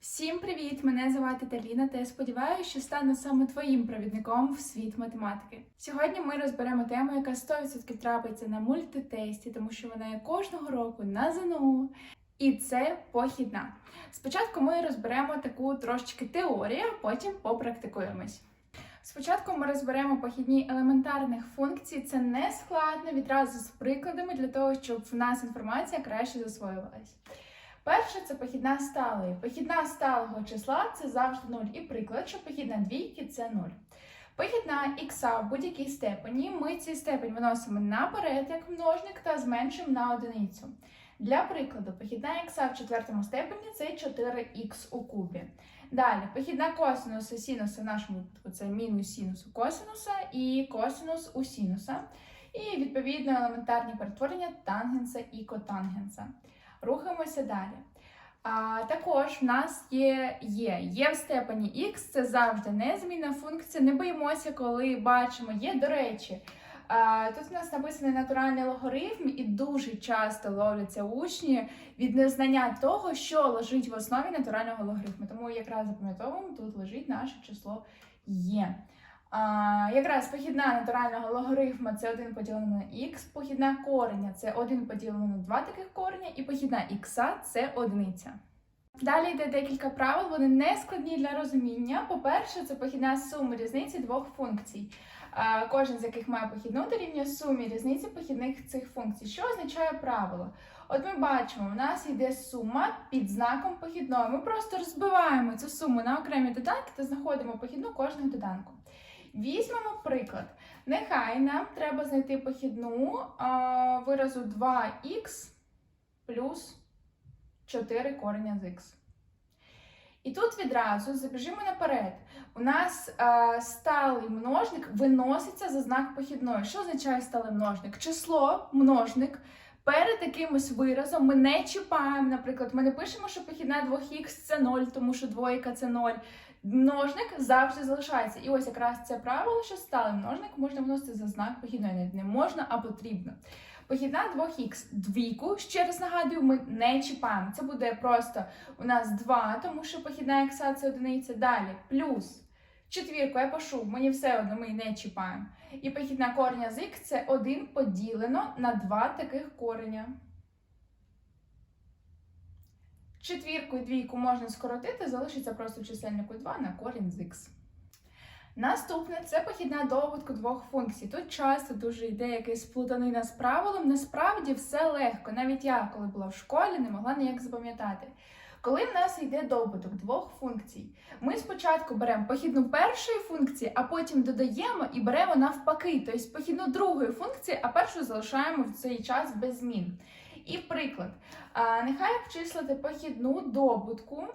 Всім привіт! Мене звати Таліна, та я сподіваюся, що стану саме твоїм провідником в світ математики. Сьогодні ми розберемо тему, яка 100% трапиться на мультитесті, тому що вона є кожного року на ЗНО. І це похідна. Спочатку ми розберемо таку трошечки теорію, а потім попрактикуємось. Спочатку ми розберемо похідні елементарних функцій. Це не складно відразу з прикладами для того, щоб в нас інформація краще засвоювалась. Перше це похідна сталої. Похідна сталого числа це завжди 0. І приклад, що похідна двійки це 0. Похідна х в будь-якій степені. Ми цей степень виносимо наперед як множник та зменшуємо на одиницю. Для прикладу, похідна х в четвертому степені це 4х у кубі. Далі, похідна косинуса синуса в нашому випадку це мінус синус косинуса і косинус у синуса. І відповідно елементарні перетворення тангенса і котангенса. Рухаємося далі. А, також в нас є є. Є в степені х, це завжди незмінна функція. Не боїмося, коли бачимо є. До речі, а, тут у нас написаний натуральний логарифм, і дуже часто ловляться учні від незнання того, що лежить в основі натурального логарифму. Тому якраз запам'ятовуємо, тут лежить наше число є. А, якраз похідна натурального логарифма це 1 поділений на х, похідна кореня це 1 поділений на 2 таких кореня, і похідна х це одиниця. Далі йде декілька правил, вони не складні для розуміння. По-перше, це похідна сума різниці двох функцій, а, кожен з яких має похідну дорівнює сумі різниці похідних цих функцій. Що означає правило? От ми бачимо, у нас йде сума під знаком похідної. Ми просто розбиваємо цю суму на окремі доданки та знаходимо похідну кожного доданку. Візьмемо приклад. Нехай нам треба знайти похідну а, виразу 2х плюс 4 кореня з х. І тут відразу забіжимо наперед. У нас а, сталий множник виноситься за знак похідної. Що означає сталий множник? Число, множник. Перед якимось виразом ми не чіпаємо, наприклад, ми не пишемо, що похідна 2х це 0, тому що двойка це 0 множник завжди залишається. І ось якраз це правило, що сталий множник можна вносити за знак похідної. Не можна, а потрібно. Похідна 2х двійку, ще раз нагадую, ми не чіпаємо. Це буде просто у нас 2, тому що похідна х це одиниця. Далі плюс четвірку я пишу, мені все одно ми не чіпаємо. І похідна кореня з х це 1 поділено на 2 таких кореня. Четвірку і двійку можна скоротити, залишиться просто чисельнику 2 на корінь з х. Наступне це похідна доводку двох функцій. Тут часто дуже йде якась плутанина з правилом. Насправді все легко. Навіть я, коли була в школі, не могла ніяк запам'ятати. Коли в нас йде добуток двох функцій, ми спочатку беремо похідну першої функції, а потім додаємо і беремо навпаки, тобто похідну другої функції, а першу залишаємо в цей час без змін. І приклад, нехай обчислити похідну добутку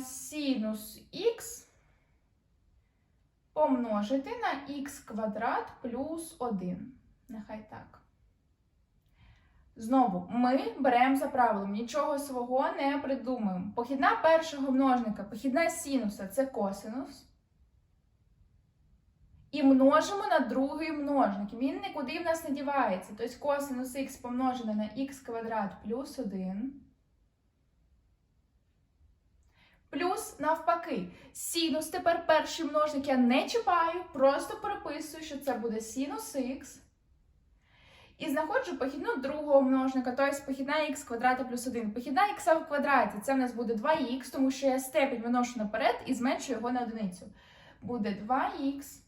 синус х помножити на х квадрат плюс 1. Нехай так. Знову, ми беремо за правилом, нічого свого не придумуємо. Похідна першого множника, похідна синуса це косинус. І множимо на другий множник. Він нікуди в нас не дівається. Тобто косинус х помножене на х квадрат плюс 1. Плюс навпаки, синус тепер перший множник я не чіпаю, просто переписую, що це буде синус х. І знаходжу похідну другого множника, тобто похідна х квадраті плюс 1. Похідна х в квадраті це в нас буде 2х, тому що я степень виношу наперед і зменшую його на одиницю. Буде 2х.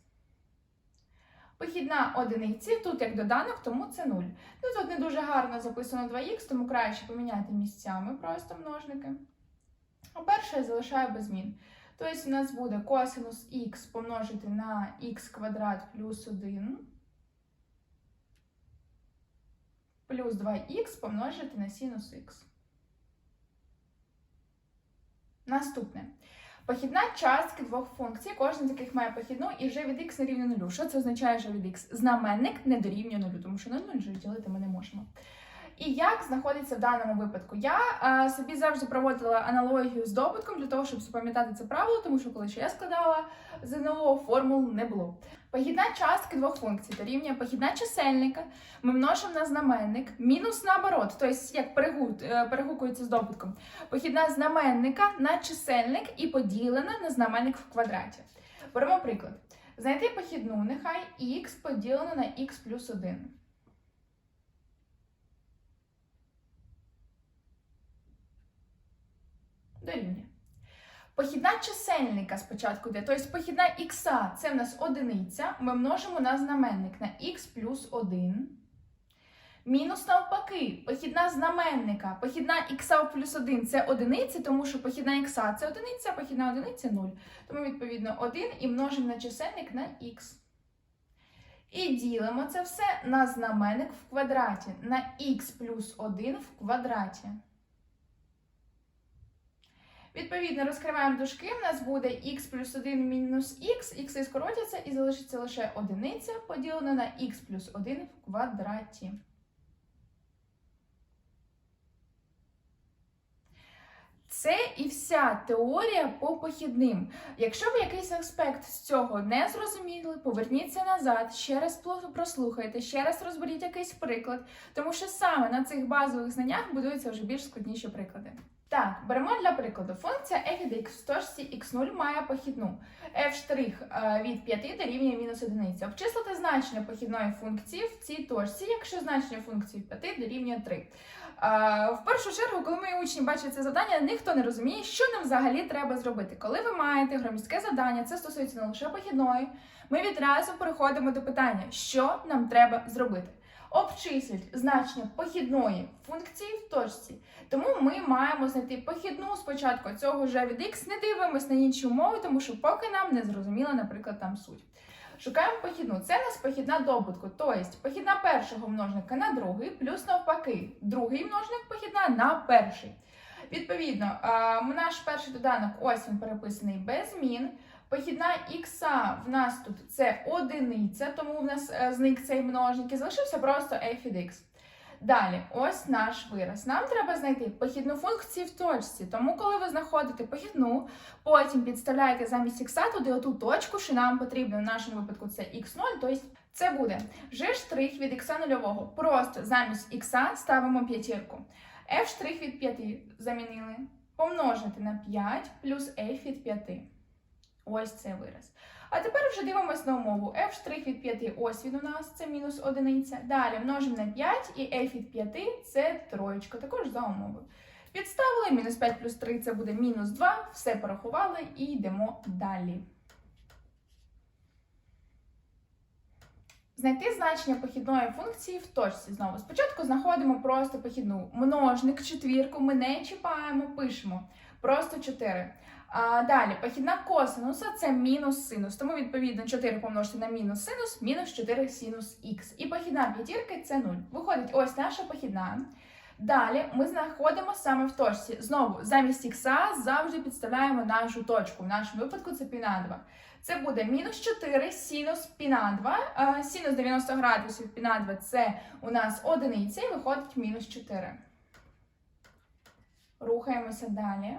Похідна одиниці, тут як доданок, тому це 0. Ну, тут не дуже гарно записано 2х, тому краще поміняти місцями просто множники. А перше я залишаю без змін. Тобто у нас буде косинус х помножити на х квадрат плюс 1. Плюс 2х помножити на синус х. Наступне. Похідна частки двох функцій, кожна з яких має похідну і вже від х не рівня нулю. Що це означає, що від х? Знаменник не дорівнює нулю, тому що на нуль ділити ми не можемо. І як знаходиться в даному випадку? Я е, собі завжди проводила аналогію з добутком для того, щоб запам'ятати це правило, тому що коли ще я складала ЗНО, формул не було. Похідна частки двох функцій дорівнює похідна чисельника. Ми множимо на знаменник, мінус наоборот, тобто як е, перегукується з добутком. Похідна знаменника на чисельник і поділена на знаменник в квадраті. Беремо приклад. Знайти похідну, нехай х поділено на х плюс 1. Дорівнює. Похідна чисельника спочатку йде, тобто похідна х це в нас одиниця, ми множимо на знаменник на х плюс 1. Мінус навпаки, похідна знаменника. Похідна х плюс 1 це одиниця, тому що похідна х це одиниця, похідна одиниця 0. Тому, відповідно, 1 і множимо на чисельник на х. І ділимо це все на знаменник в квадраті, на х плюс 1 в квадраті. Відповідно, розкриваємо дужки, в нас буде х плюс 1 мінус х, х скоротяться і залишиться лише одиниця поділена на х плюс 1 в квадраті. Це і вся теорія по похідним. Якщо ви якийсь аспект з цього не зрозуміли, поверніться назад, ще раз прослухайте, ще раз розберіть якийсь приклад, тому що саме на цих базових знаннях будуються вже більш складніші приклади. Так, беремо для прикладу. Функція f від x в точці x0 має похідну f' від 5 дорівнює мінус 1. Обчислити значення похідної функції в цій точці, якщо значення функції 5 дорівнює 3. В першу чергу, коли мої учні бачать це завдання, ніхто не розуміє, що нам взагалі треба зробити. Коли ви маєте громадське завдання, це стосується не лише похідної, ми відразу переходимо до питання, що нам треба зробити. Обчисліть значення похідної функції в точці. Тому ми маємо знайти похідну спочатку цього вже від x, не дивимося на інші умови, тому що поки нам не зрозуміла, наприклад, там суть. Шукаємо похідну. Це у нас похідна добутку, тобто похідна першого множника на другий, плюс навпаки, другий множник похідна на перший. Відповідно, наш перший доданок, ось він переписаний без змін. Похідна х в нас тут це одиниця, тому в нас е, зник цей множник і залишився просто f від x. Далі, ось наш вираз. Нам треба знайти похідну функцію в точці. Тому, коли ви знаходите похідну, потім підставляєте замість х туди оту точку, що нам потрібно в нашому випадку це х0, тобто це буде g' від х нульового. Просто замість х ставимо п'ятірку. f' від 5 замінили. Помножити на 5 плюс f від 5. Ось це вираз. А тепер вже дивимось на умову. f' від 5 ось він у нас, це мінус одиниця. Далі множимо на 5 і f від 5 це троєчка, також за умовою. Підставили, мінус 5 плюс 3 це буде мінус 2, все порахували і йдемо далі. Знайти значення похідної функції в точці знову. Спочатку знаходимо просто похідну множник, четвірку, ми не чіпаємо, пишемо просто 4. А, Далі, похідна косинуса це мінус синус. Тому, відповідно, 4 помножити на мінус синус, мінус 4 синус х. І похідна п'ятірки це 0. Виходить, ось наша похідна. Далі ми знаходимо саме в точці. Знову, замість х завжди підставляємо нашу точку. В нашому випадку це пі на 2. Це буде мінус 4 синус пі на 2. Синус 90 градусів пі на 2 це у нас одиниця і виходить мінус 4. Рухаємося далі.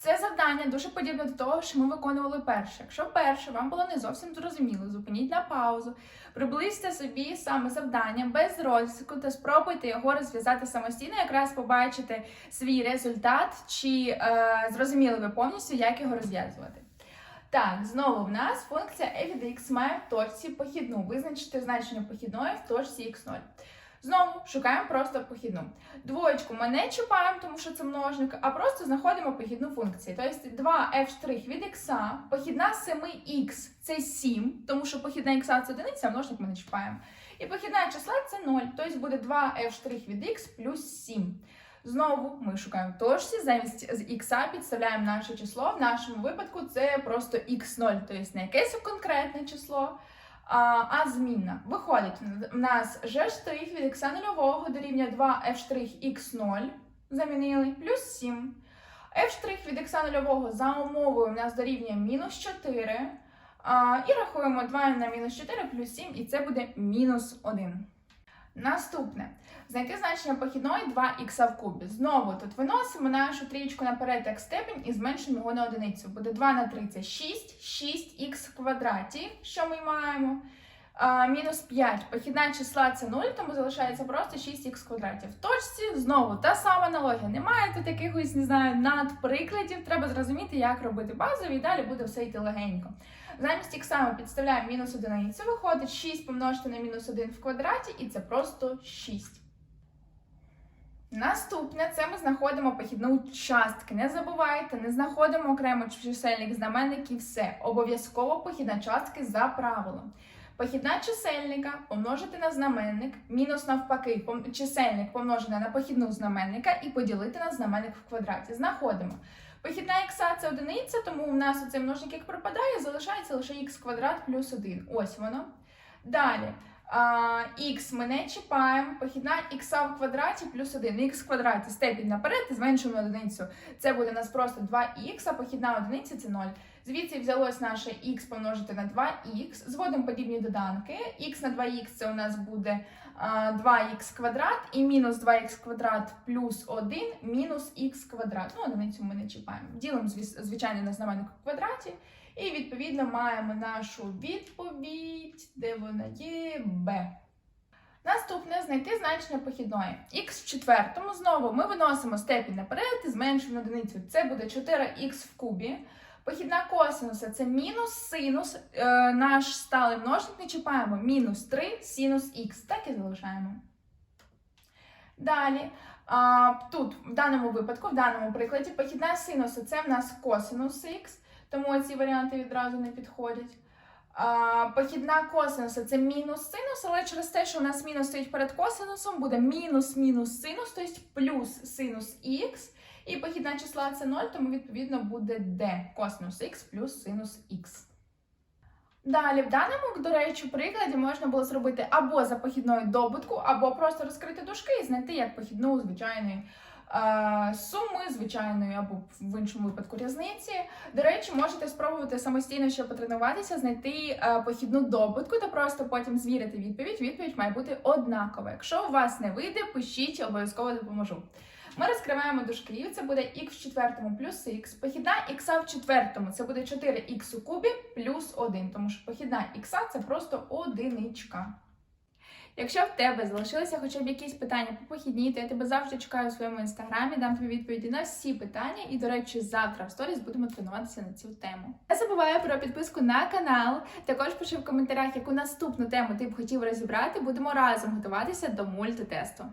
Це завдання дуже подібне до того, що ми виконували перше. Якщо перше вам було не зовсім зрозуміло, зупиніть на паузу, приблизьте собі саме завдання без розвитку та спробуйте його розв'язати самостійно, якраз побачите свій результат, чи е, зрозуміли ви повністю, як його розв'язувати. Так, знову в нас функція f від x має в точці похідну. Визначити значення похідної в точці x0. Знову шукаємо просто похідну. Двоєчку ми не чіпаємо, тому що це множник, а просто знаходимо похідну функцію. Тобто 2f' від x, похідна 7х це 7, тому що похідна х це одиниця, а множник ми не чіпаємо. І похідна числа це 0, тобто буде 2f' від x плюс 7. Знову ми шукаємо точці, замість з х підставляємо наше число. В нашому випадку це просто х0, тобто не якесь конкретне число а, змінна. Виходить, в нас g' від х нульового дорівнює 2f' x0, замінили, плюс 7. f' від х нульового за умовою в нас дорівнює мінус 4. А, І рахуємо 2 на мінус 4 плюс 7, і це буде мінус 1. Наступне. Знайти значення похідної 2х в кубі. Знову тут виносимо нашу трієчку наперед як степень і зменшуємо його на одиницю. Буде 2 на 3 це 6, 6х в квадраті, що ми маємо. Мінус 5. Похідна числа це 0, тому залишається просто 6х в квадраті. В точці знову та сама аналогія. Немає тут якихось, не знаю, надприкладів. Треба зрозуміти, як робити базові, і далі буде все йти легенько. Замість х ми підставляємо мінус одиницю, виходить 6 помножити на мінус 1 в квадраті, і це просто 6. Наступне це ми знаходимо похідну частки. Не забувайте, не знаходимо окремо чисельник, знаменник і все. Обов'язково похідна частки за правилом. Похідна чисельника помножити на знаменник, мінус навпаки, чисельник помножене на похідну знаменника і поділити на знаменник в квадраті. Знаходимо. Похідна х це одиниця, тому у нас оцей множник як пропадає, залишається лише х квадрат плюс 1. Ось воно. Далі. Х ми не чіпаємо, похідна х в квадраті плюс 1. Х в квадраті степінь наперед, зменшуємо одиницю. Це буде у нас просто 2х, а похідна одиниця це 0. Звідси взялось наше х помножити на 2х. Зводимо подібні доданки. х на 2х це у нас буде 2х квадрат і мінус 2х квадрат плюс 1 мінус х квадрат. Ну, одиницю ми не чіпаємо. Ділимо, звичайно, на знаменник в квадраті. І відповідно маємо нашу відповідь, де вона є Б. Наступне знайти значення похідної. Х в четвертому знову ми виносимо степінь наперед і зменшуємо одиницю. Це буде 4х в кубі. Похідна косинуса це мінус синус. Е, наш сталий множник не чіпаємо. Мінус 3 синус х. Так і залишаємо. Далі. А, тут, в даному випадку, в даному прикладі, похідна синуса це в нас косинус х, тому ці варіанти відразу не підходять. Похідна косинуса це мінус синус, але через те, що у нас мінус стоїть перед косинусом, буде мінус мінус синус, тобто плюс синус х. І похідна числа це 0, тому відповідно буде d косинус х плюс синус х. Далі, в даному, до речі, прикладі можна було зробити або за похідною добутку, або просто розкрити дужки і знайти як похідну звичайної суми, звичайної або в іншому випадку різниці. До речі, можете спробувати самостійно ще потренуватися, знайти е, похідну добутку та просто потім звірити відповідь. Відповідь має бути однакова. Якщо у вас не вийде, пишіть, обов'язково допоможу. Ми розкриваємо дужки, це буде х в четвертому плюс х. Похідна х в четвертому це буде 4х у кубі плюс 1, тому що похідна х це просто одиничка. Якщо в тебе залишилися хоча б якісь питання по похідній, то я тебе завжди чекаю у своєму інстаграмі, дам тобі відповіді на всі питання. І, до речі, завтра в сторіс будемо тренуватися на цю тему. Не забувай про підписку на канал. Також пиши в коментарях, яку наступну тему ти б хотів розібрати. Будемо разом готуватися до мультитесту.